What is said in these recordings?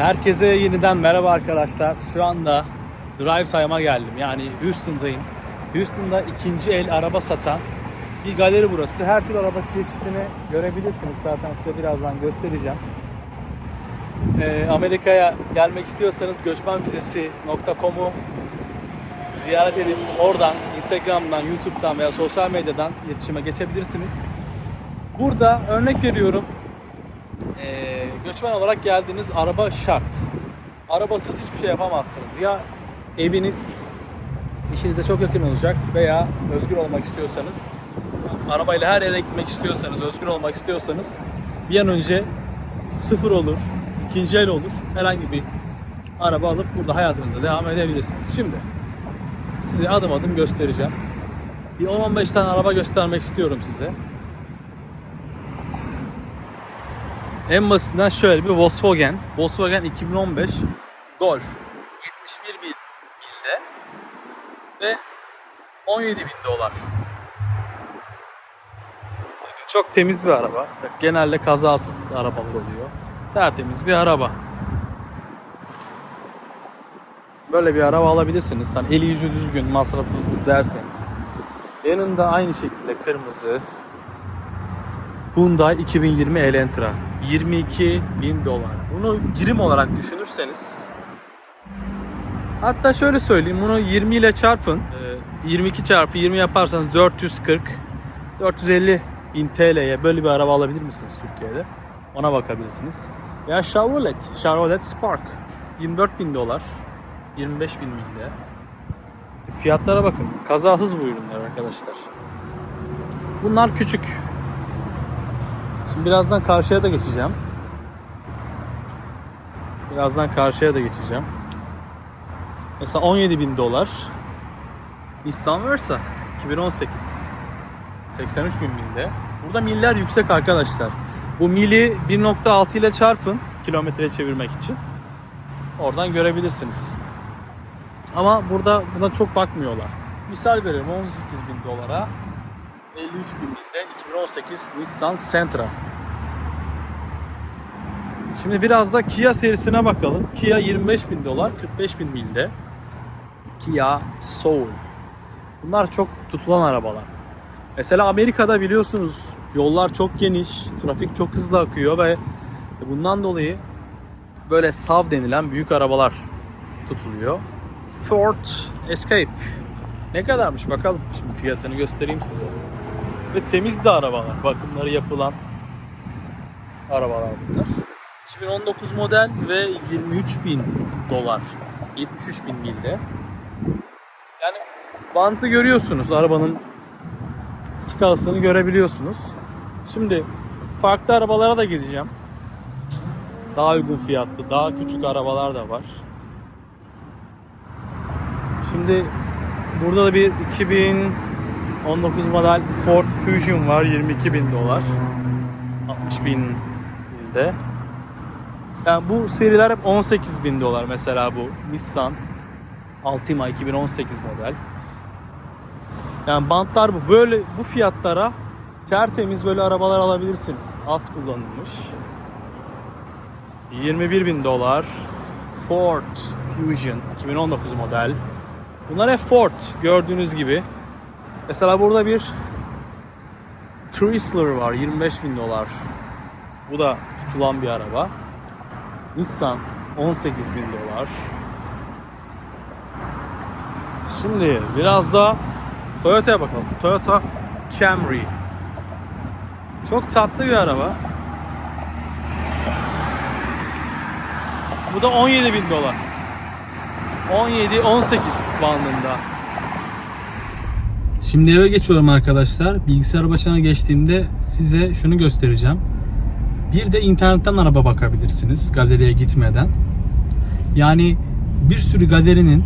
Herkese yeniden merhaba arkadaşlar. Şu anda Drive Time'a geldim. Yani Houston'dayım. Houston'da ikinci el araba satan bir galeri burası. Her türlü araba çeşidini görebilirsiniz. Zaten size birazdan göstereceğim. Ee, Amerika'ya gelmek istiyorsanız göçmenvizesi.com'u ziyaret edip oradan Instagram'dan, YouTube'dan veya sosyal medyadan iletişime geçebilirsiniz. Burada örnek veriyorum ee, göçmen olarak geldiğiniz araba şart. Arabasız hiçbir şey yapamazsınız. Ya eviniz işinize çok yakın olacak veya özgür olmak istiyorsanız, arabayla her yere gitmek istiyorsanız, özgür olmak istiyorsanız bir an önce sıfır olur, ikinci el olur, herhangi bir araba alıp burada hayatınıza devam edebilirsiniz. Şimdi size adım adım göstereceğim. Bir 10-15 tane araba göstermek istiyorum size. En basitinden şöyle bir Volkswagen. Volkswagen 2015 Golf. 71 bin milde ve 17 bin dolar. Çok temiz bir araba. İşte genelde kazasız arabalar oluyor. Tertemiz bir araba. Böyle bir araba alabilirsiniz. Hani eli yüzü düzgün, masrafsız derseniz. Yanında aynı şekilde kırmızı, Hyundai 2020 Elantra 22 bin dolar. Bunu birim olarak düşünürseniz hatta şöyle söyleyeyim bunu 20 ile çarpın. Ee, 22 çarpı 20 yaparsanız 440 450 bin TL'ye böyle bir araba alabilir misiniz Türkiye'de? Ona bakabilirsiniz. Ya Chevrolet, Chevrolet Spark 24 bin dolar 25 bin milde. Fiyatlara bakın. Kazasız bu ürünler arkadaşlar. Bunlar küçük. Şimdi birazdan karşıya da geçeceğim. Birazdan karşıya da geçeceğim. Mesela 17 bin dolar. Nissan Versa 2018. 83 bin mille. Burada miller yüksek arkadaşlar. Bu mili 1.6 ile çarpın kilometreye çevirmek için. Oradan görebilirsiniz. Ama burada buna çok bakmıyorlar. Misal veriyorum 18 bin dolara 53 bin milde 2018 Nissan Sentra. Şimdi biraz da Kia serisine bakalım. Kia 25 bin dolar 45 bin milde. Kia Soul. Bunlar çok tutulan arabalar. Mesela Amerika'da biliyorsunuz yollar çok geniş, trafik çok hızlı akıyor ve bundan dolayı böyle SAV denilen büyük arabalar tutuluyor. Ford Escape. Ne kadarmış bakalım. Şimdi fiyatını göstereyim size. Ve temiz de arabalar. Bakımları yapılan arabalar bunlar. 2019 model ve 23 bin dolar. 73 bin milde. Yani bantı görüyorsunuz. Arabanın skalasını görebiliyorsunuz. Şimdi farklı arabalara da gideceğim. Daha uygun fiyatlı, daha küçük arabalar da var. Şimdi burada da bir 2019 model Ford Fusion var 22 bin dolar. 60 bin milde yani bu seriler hep 18 bin dolar mesela bu Nissan Altima 2018 model. Yani bantlar bu. Böyle bu fiyatlara tertemiz böyle arabalar alabilirsiniz. Az kullanılmış. 21 bin dolar Ford Fusion 2019 model. Bunlar hep Ford gördüğünüz gibi. Mesela burada bir Chrysler var 25 bin dolar. Bu da tutulan bir araba. Nissan 18 bin dolar. Şimdi biraz da Toyota'ya bakalım. Toyota Camry. Çok tatlı bir araba. Bu da 17 bin dolar. 17-18 bandında. Şimdi eve geçiyorum arkadaşlar. Bilgisayar başına geçtiğimde size şunu göstereceğim. Bir de internetten araba bakabilirsiniz galeriye gitmeden. Yani bir sürü galerinin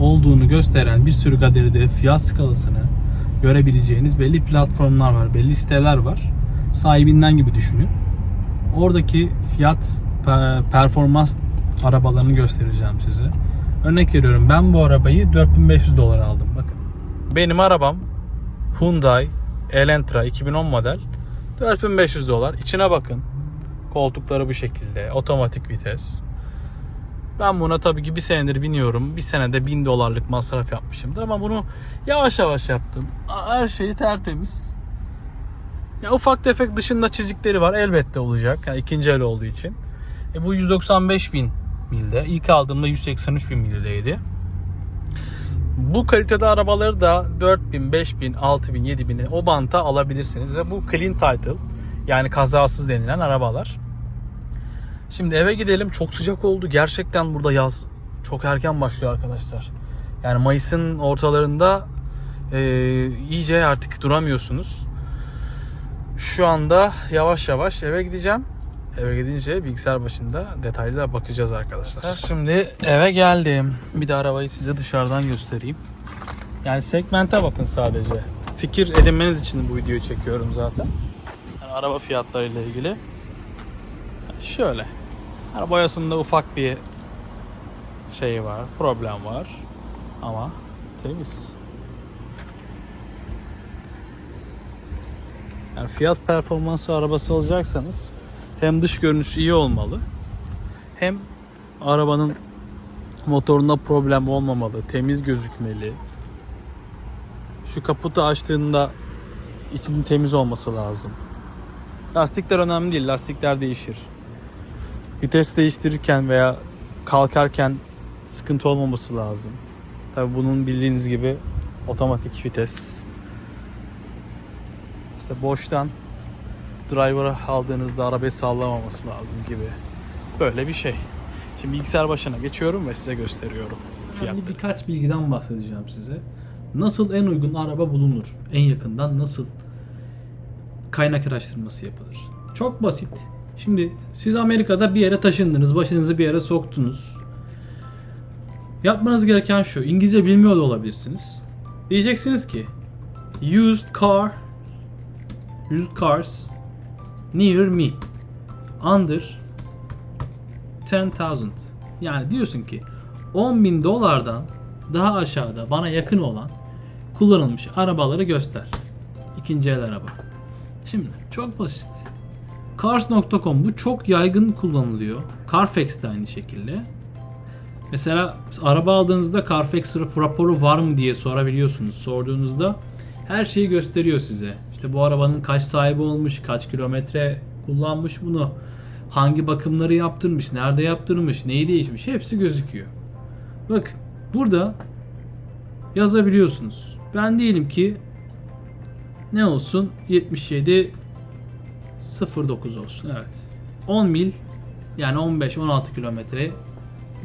olduğunu gösteren bir sürü galeride fiyat skalasını görebileceğiniz belli platformlar var, belli siteler var. Sahibinden gibi düşünün. Oradaki fiyat performans arabalarını göstereceğim size. Örnek veriyorum ben bu arabayı 4500 dolar aldım. Benim arabam Hyundai Elantra 2010 model 4500 dolar. İçine bakın. Koltukları bu şekilde. Otomatik vites. Ben buna tabii ki bir senedir biniyorum. Bir senede 1000 dolarlık masraf yapmışımdır ama bunu yavaş yavaş yaptım. Her şeyi tertemiz. Ya ufak tefek dışında çizikleri var elbette olacak. Yani ikinci el olduğu için. E bu 195 bin milde. İlk aldığımda 183 bin mildeydi. Bu kalitede arabaları da 4000, 5000, 6000, 7000 o banta alabilirsiniz. Ve bu clean title yani kazasız denilen arabalar. Şimdi eve gidelim. Çok sıcak oldu. Gerçekten burada yaz çok erken başlıyor arkadaşlar. Yani Mayıs'ın ortalarında e, iyice artık duramıyorsunuz. Şu anda yavaş yavaş eve gideceğim. Eve gidince bilgisayar başında detaylı bakacağız arkadaşlar. Şimdi eve geldim. Bir de arabayı size dışarıdan göstereyim. Yani segmente bakın sadece. Fikir edinmeniz için bu videoyu çekiyorum zaten. Yani araba fiyatlarıyla ilgili. Şöyle. Yani boyasında ufak bir şey var, problem var. Ama temiz. Yani fiyat performansı arabası alacaksanız hem dış görünüş iyi olmalı hem arabanın motorunda problem olmamalı, temiz gözükmeli. Şu kaputu açtığında içinin temiz olması lazım. Lastikler önemli değil, lastikler değişir. Vites değiştirirken veya kalkarken sıkıntı olmaması lazım. Tabi bunun bildiğiniz gibi otomatik vites. İşte boştan driver'a aldığınızda arabayı sallamaması lazım gibi. Böyle bir şey. Şimdi bilgisayar başına geçiyorum ve size gösteriyorum. Fiyatları. birkaç bilgiden bahsedeceğim size. Nasıl en uygun araba bulunur? En yakından nasıl kaynak araştırması yapılır? Çok basit. Şimdi siz Amerika'da bir yere taşındınız, başınızı bir yere soktunuz. Yapmanız gereken şu, İngilizce bilmiyor da olabilirsiniz. Diyeceksiniz ki used car used cars near me under 10,000 yani diyorsun ki 10 bin dolardan daha aşağıda bana yakın olan kullanılmış arabaları göster. İkinci el araba. Şimdi çok basit. Cars.com bu çok yaygın kullanılıyor. Carfax de aynı şekilde. Mesela araba aldığınızda Carfax raporu var mı diye sorabiliyorsunuz. Sorduğunuzda her şeyi gösteriyor size. İşte bu arabanın kaç sahibi olmuş, kaç kilometre kullanmış bunu, hangi bakımları yaptırmış, nerede yaptırmış, neyi değişmiş hepsi gözüküyor. Bakın burada yazabiliyorsunuz. Ben diyelim ki ne olsun 77 09 olsun evet. 10 mil yani 15-16 kilometre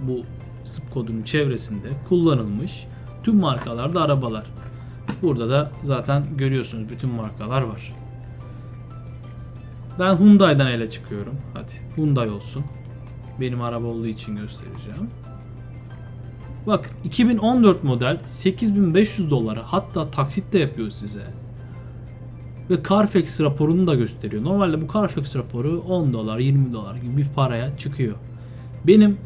bu zip kodunun çevresinde kullanılmış tüm markalarda arabalar. Burada da zaten görüyorsunuz bütün markalar var. Ben Hyundai'den ele çıkıyorum. Hadi Hyundai olsun. Benim araba olduğu için göstereceğim. Bak 2014 model 8500 dolara hatta taksit de yapıyor size. Ve Carfax raporunu da gösteriyor. Normalde bu Carfax raporu 10 dolar 20 dolar gibi bir paraya çıkıyor. Benim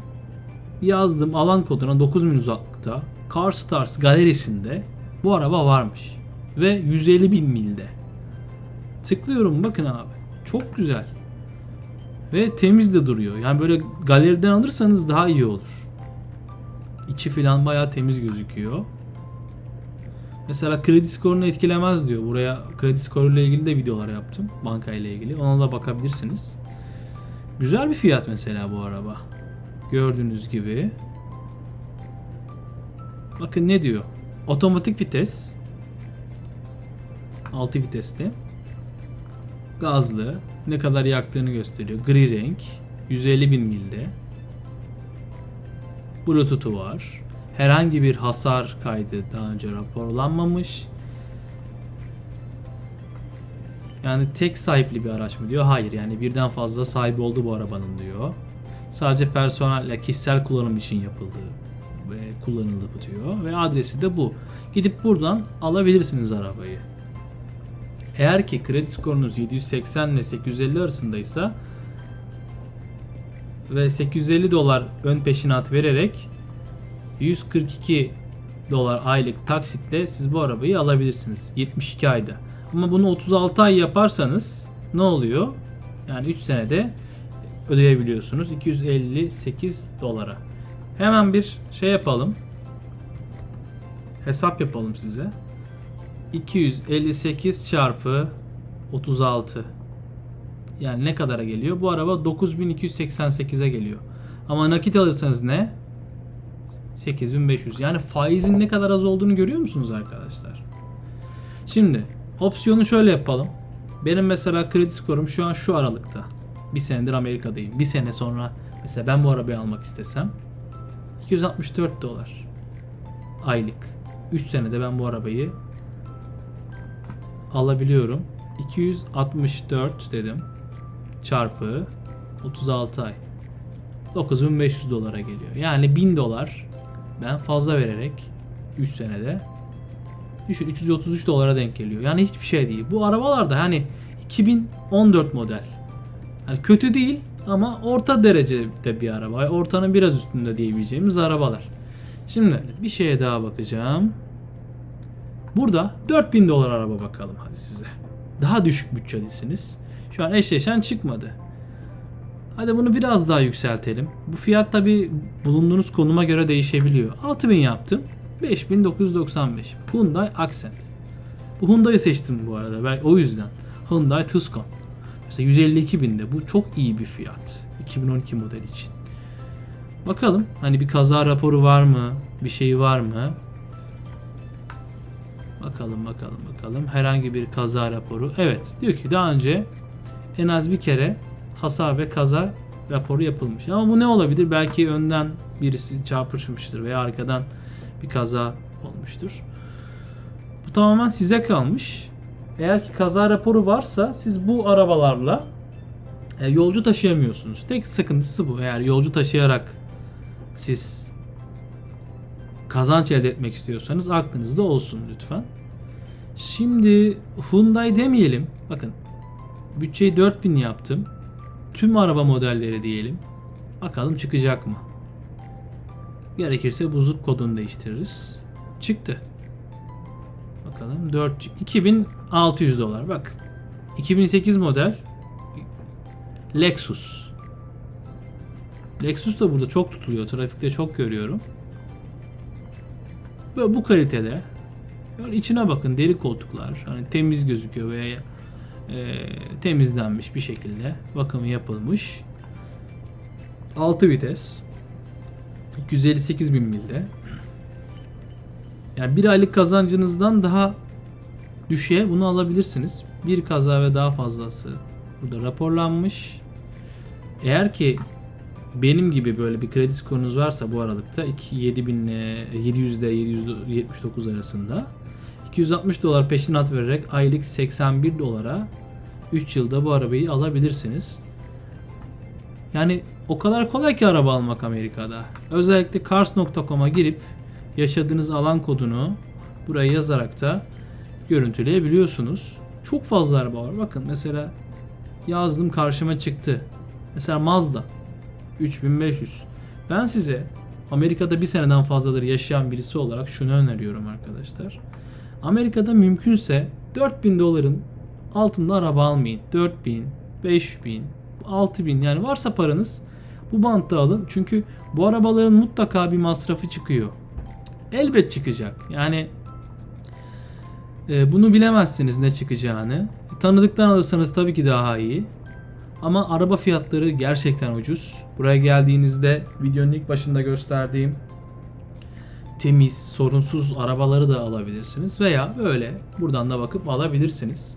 yazdığım alan koduna 9000 uzaklıkta Car Stars galerisinde bu araba varmış. Ve 150 bin milde. Tıklıyorum bakın abi. Çok güzel. Ve temiz de duruyor. Yani böyle galeriden alırsanız daha iyi olur. İçi falan bayağı temiz gözüküyor. Mesela kredi skorunu etkilemez diyor. Buraya kredi skoru ile ilgili de videolar yaptım. Banka ile ilgili. Ona da bakabilirsiniz. Güzel bir fiyat mesela bu araba. Gördüğünüz gibi. Bakın ne diyor. Otomatik vites. 6 vitesli. Gazlı. Ne kadar yaktığını gösteriyor. Gri renk. 150 bin milde. Bluetooth'u var. Herhangi bir hasar kaydı daha önce raporlanmamış. Yani tek sahipli bir araç mı diyor? Hayır yani birden fazla sahibi oldu bu arabanın diyor. Sadece personel, kişisel kullanım için yapıldı bu diyor. Ve adresi de bu. Gidip buradan alabilirsiniz arabayı. Eğer ki kredi skorunuz 780 ile 850 arasındaysa ve 850 dolar ön peşinat vererek 142 dolar aylık taksitle siz bu arabayı alabilirsiniz 72 ayda. Ama bunu 36 ay yaparsanız ne oluyor? Yani 3 senede ödeyebiliyorsunuz 258 dolara. Hemen bir şey yapalım. Hesap yapalım size. 258 çarpı 36. Yani ne kadara geliyor? Bu araba 9288'e geliyor. Ama nakit alırsanız ne? 8500. Yani faizin ne kadar az olduğunu görüyor musunuz arkadaşlar? Şimdi opsiyonu şöyle yapalım. Benim mesela kredi skorum şu an şu aralıkta. Bir senedir Amerika'dayım. Bir sene sonra mesela ben bu arabayı almak istesem 264 dolar aylık. 3 senede ben bu arabayı alabiliyorum. 264 dedim. Çarpı 36 ay. 9500 dolara geliyor. Yani 1000 dolar ben fazla vererek 3 senede düşün 333 dolara denk geliyor. Yani hiçbir şey değil. Bu arabalar da hani 2014 model. Yani kötü değil ama orta derecede bir araba. Ortanın biraz üstünde diyebileceğimiz arabalar. Şimdi bir şeye daha bakacağım. Burada 4000 dolar araba bakalım hadi size. Daha düşük bütçelisiniz. Şu an eşleşen çıkmadı. Hadi bunu biraz daha yükseltelim. Bu fiyat tabi bulunduğunuz konuma göre değişebiliyor. 6000 yaptım. 5995. Hyundai Accent. Bu Hyundai'yi seçtim bu arada. Ben o yüzden. Hyundai Tucson. Mesela 152 binde. Bu çok iyi bir fiyat. 2012 model için. Bakalım hani bir kaza raporu var mı? Bir şey var mı? Bakalım bakalım bakalım. Herhangi bir kaza raporu. Evet diyor ki daha önce en az bir kere hasar ve kaza raporu yapılmış. Ama bu ne olabilir? Belki önden birisi çarpışmıştır veya arkadan bir kaza olmuştur. Bu tamamen size kalmış. Eğer ki kaza raporu varsa siz bu arabalarla e, yolcu taşıyamıyorsunuz. Tek sıkıntısı bu. Eğer yolcu taşıyarak siz kazanç elde etmek istiyorsanız aklınızda olsun lütfen. Şimdi Hyundai demeyelim. Bakın bütçeyi 4000 yaptım. Tüm araba modelleri diyelim. Bakalım çıkacak mı? Gerekirse buzluk kodunu değiştiririz. Çıktı. Bakalım 4 2600 dolar. Bak 2008 model Lexus. Lexus da burada çok tutuluyor. Trafikte çok görüyorum. Böyle bu kalitede. Böyle içine bakın deri koltuklar. Hani temiz gözüküyor veya e, temizlenmiş bir şekilde bakımı yapılmış. 6 vites. 258 bin milde. Yani bir aylık kazancınızdan daha düşüğe bunu alabilirsiniz. Bir kaza ve daha fazlası burada raporlanmış. Eğer ki benim gibi böyle bir kredi skorunuz varsa bu aralıkta 7000 ile 700 ile 779 arasında 260 dolar peşinat vererek aylık 81 dolara 3 yılda bu arabayı alabilirsiniz. Yani o kadar kolay ki araba almak Amerika'da. Özellikle cars.com'a girip yaşadığınız alan kodunu buraya yazarak da görüntüleyebiliyorsunuz. Çok fazla araba var. Bakın mesela yazdım karşıma çıktı. Mesela Mazda 3500. Ben size Amerika'da bir seneden fazladır yaşayan birisi olarak şunu öneriyorum arkadaşlar. Amerika'da mümkünse 4000 doların altında araba almayın. 4000, 5000, 6000 yani varsa paranız bu bantta alın. Çünkü bu arabaların mutlaka bir masrafı çıkıyor. Elbet çıkacak. Yani e, bunu bilemezsiniz ne çıkacağını. Tanıdıktan alırsanız tabii ki daha iyi. Ama araba fiyatları gerçekten ucuz. Buraya geldiğinizde videonun ilk başında gösterdiğim temiz, sorunsuz arabaları da alabilirsiniz veya böyle buradan da bakıp alabilirsiniz.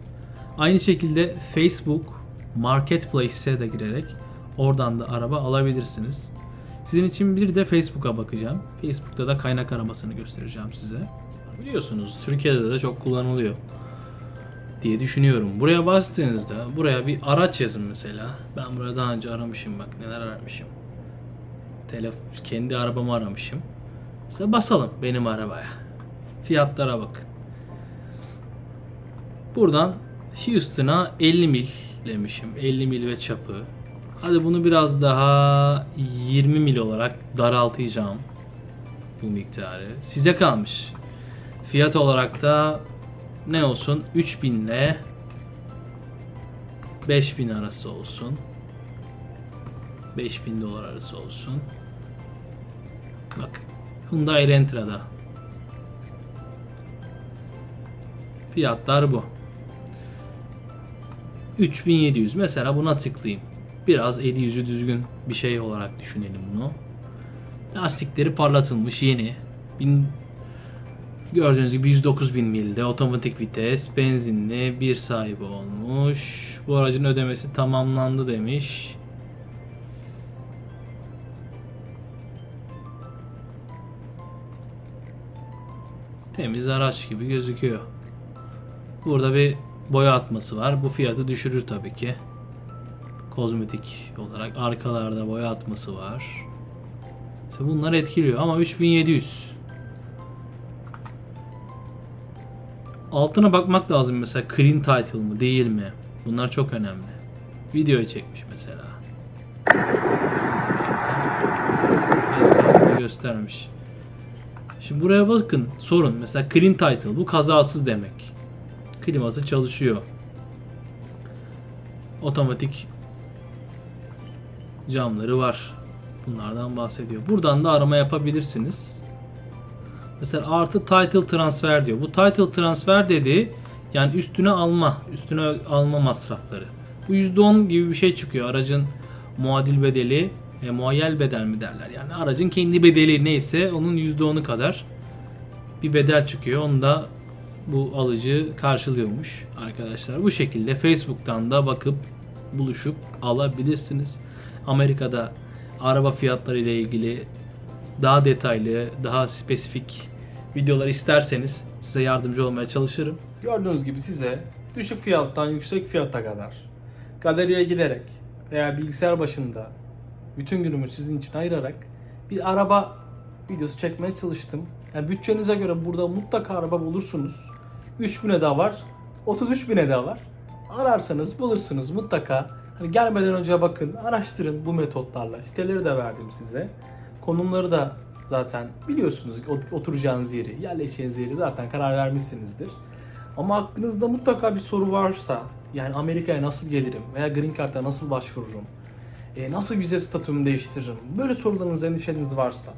Aynı şekilde Facebook Marketplace'e de girerek oradan da araba alabilirsiniz. Sizin için bir de Facebook'a bakacağım. Facebook'ta da kaynak aramasını göstereceğim size. Biliyorsunuz Türkiye'de de çok kullanılıyor diye düşünüyorum. Buraya bastığınızda buraya bir araç yazın mesela. Ben buraya daha önce aramışım bak neler aramışım. Telef kendi arabamı aramışım. Mesela basalım benim arabaya. Fiyatlara bakın. Buradan Houston'a 50 mil demişim. 50 mil ve çapı. Hadi bunu biraz daha 20 mil olarak daraltacağım. Bu miktarı. Size kalmış. Fiyat olarak da ne olsun? 3000 ile 5000 arası olsun. 5000 dolar arası olsun. Bak. Hyundai Elantra'da. Fiyatlar bu. 3700 mesela buna tıklayayım. Biraz eli yüzü düzgün bir şey olarak düşünelim bunu. Lastikleri parlatılmış yeni. Gördüğünüz gibi 109 bin milde otomatik vites benzinli bir sahibi olmuş. Bu aracın ödemesi tamamlandı demiş. Temiz araç gibi gözüküyor. Burada bir boya atması var. Bu fiyatı düşürür tabii ki. Kozmetik olarak arkalarda boya atması var. İşte bunlar etkiliyor ama 3700. Altına bakmak lazım mesela clean title mı değil mi? Bunlar çok önemli. Video çekmiş mesela. Etrafını göstermiş. Şimdi buraya bakın sorun mesela clean title bu kazasız demek. Kliması çalışıyor. Otomatik camları var. Bunlardan bahsediyor. Buradan da arama yapabilirsiniz. Mesela artı title transfer diyor. Bu title transfer dedi yani üstüne alma, üstüne alma masrafları. Bu %10 gibi bir şey çıkıyor. Aracın muadil bedeli, e, muayyel bedel mi derler. Yani aracın kendi bedeli neyse onun %10'u kadar bir bedel çıkıyor. Onu da bu alıcı karşılıyormuş arkadaşlar. Bu şekilde Facebook'tan da bakıp buluşup alabilirsiniz. Amerika'da araba fiyatları ile ilgili daha detaylı, daha spesifik videolar isterseniz size yardımcı olmaya çalışırım. Gördüğünüz gibi size düşük fiyattan yüksek fiyata kadar galeriye giderek veya bilgisayar başında bütün günümü sizin için ayırarak bir araba videosu çekmeye çalıştım. Yani bütçenize göre burada mutlaka araba bulursunuz. 3000'e de var, 33.000'e de var. Ararsanız bulursunuz mutlaka. Hani gelmeden önce bakın, araştırın bu metotlarla. Siteleri de verdim size. Konumları da zaten biliyorsunuz ot- oturacağınız yeri, yerleşeceğiniz yeri zaten karar vermişsinizdir. Ama aklınızda mutlaka bir soru varsa, yani Amerika'ya nasıl gelirim veya Green Card'a nasıl başvururum, e, nasıl vize statümü değiştiririm, böyle sorularınız, endişeniz varsa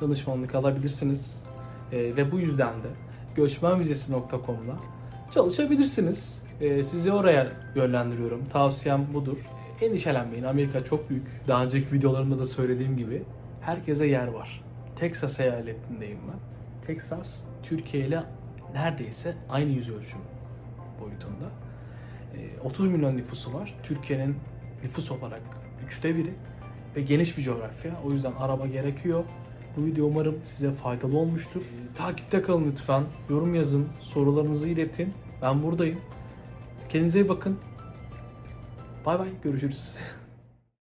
danışmanlık alabilirsiniz. E, ve bu yüzden de göçmenvizesi.com'la çalışabilirsiniz. E, sizi oraya yönlendiriyorum. Tavsiyem budur. Endişelenmeyin. Amerika çok büyük. Daha önceki videolarımda da söylediğim gibi herkese yer var. Texas eyaletindeyim ben. Texas, Türkiye ile neredeyse aynı yüz ölçüm boyutunda. E, 30 milyon nüfusu var. Türkiye'nin nüfus olarak üçte biri ve geniş bir coğrafya. O yüzden araba gerekiyor. Bu video umarım size faydalı olmuştur. Takipte kalın lütfen. Yorum yazın, sorularınızı iletin. Ben buradayım. Kendinize iyi bakın. Bay bay, görüşürüz.